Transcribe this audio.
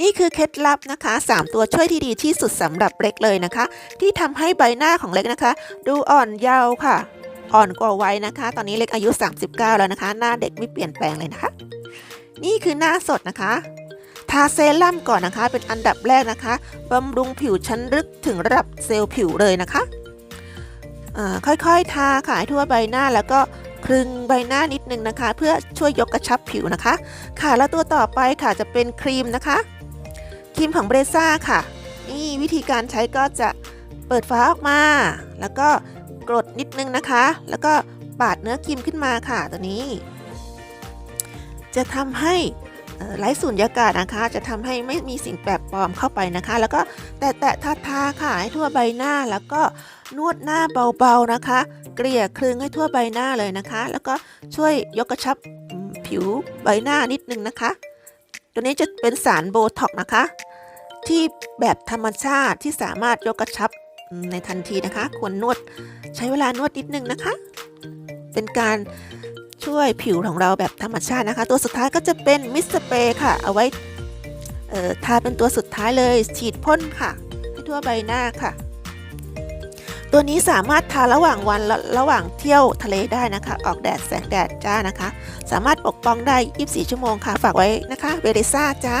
นี่คือเคล็ดลับนะคะ 3 ตัวช่วยที่ดีที่สุดสำหรับเล็กเลยนะคะ ที่ทำให้ใบหน้าของเล็กนะคะ ดูอ่อนเยาว์ค่ะ อ่อนกว่าวัยนะคะ ตอนนี้เล็กอายุ 39 แล้วนะคะ หน้าเด็กไม่เปลี่ยนแปลงเลยนะคะ นี่คือหน้าสดนะคะทาเซรั่มก่อนนะคะ เป็นอันดับแรกนะคะบำรุงผิวชั้นลึกถึงระดับเซลล์ผิวเลยนะคะอ่าค่อยๆ ทาค่ะทั่วใบหน้าแล้วก็ คลึงใบหน้านิดนึงนะคะ เพื่อช่วยยกกระชับผิวนะคะ ค่ะแล้วตัวต่อไปค่ะจะเป็นครีมนะคะ ครีมของเบรซ่าค่ะ นี่วิธีการใช้ก็จะเปิดฝาออกมา แล้วก็กดนิดนึงนะคะ แล้วก็ปาดเนื้อครีมขึ้นมาค่ะตัวนี้ จะทำให้ ไร้สูญญากาศนะคะ จะทำให้ไม่มีสิ่งแปลกปลอมเข้าไปนะคะ แล้วก็แตะแตะทาทาๆค่ะให้ทั่วใบหน้าแล้วก็นวดหน้าเบาๆนะคะ เกลี่ยคลึงให้ทั่วใบหน้าเลยนะคะ แล้วก็ช่วยยกกระชับผิวใบหน้านิดนึงนะคะ ตัวนี้จะเป็นสารโบท็อกนะคะ ที่แบบธรรมชาติที่สามารถยกกระชับในทันทีนะคะ ควรนวดใช้เวลานวดนิดนึงนะคะ เป็นการ ช่วยผิวของเราแบบธรรมชาตินะคะ ตัวสุดท้ายก็จะเป็นมิสเปรย์ค่ะ เอาไว้เอ่อทาเป็นตัวสุดท้ายเลย ฉีดพ่นค่ะให้ทั่วใบหน้าค่ะ ตัวนี้สามารถทาระหว่างวันและระหว่างเที่ยวทะเลได้นะคะ ออกแดดแสงแดดจ้านะคะ สามารถปกป้องได้ 24 ชั่วโมงค่ะ ฝากไว้นะคะเบเรซ่าจ้า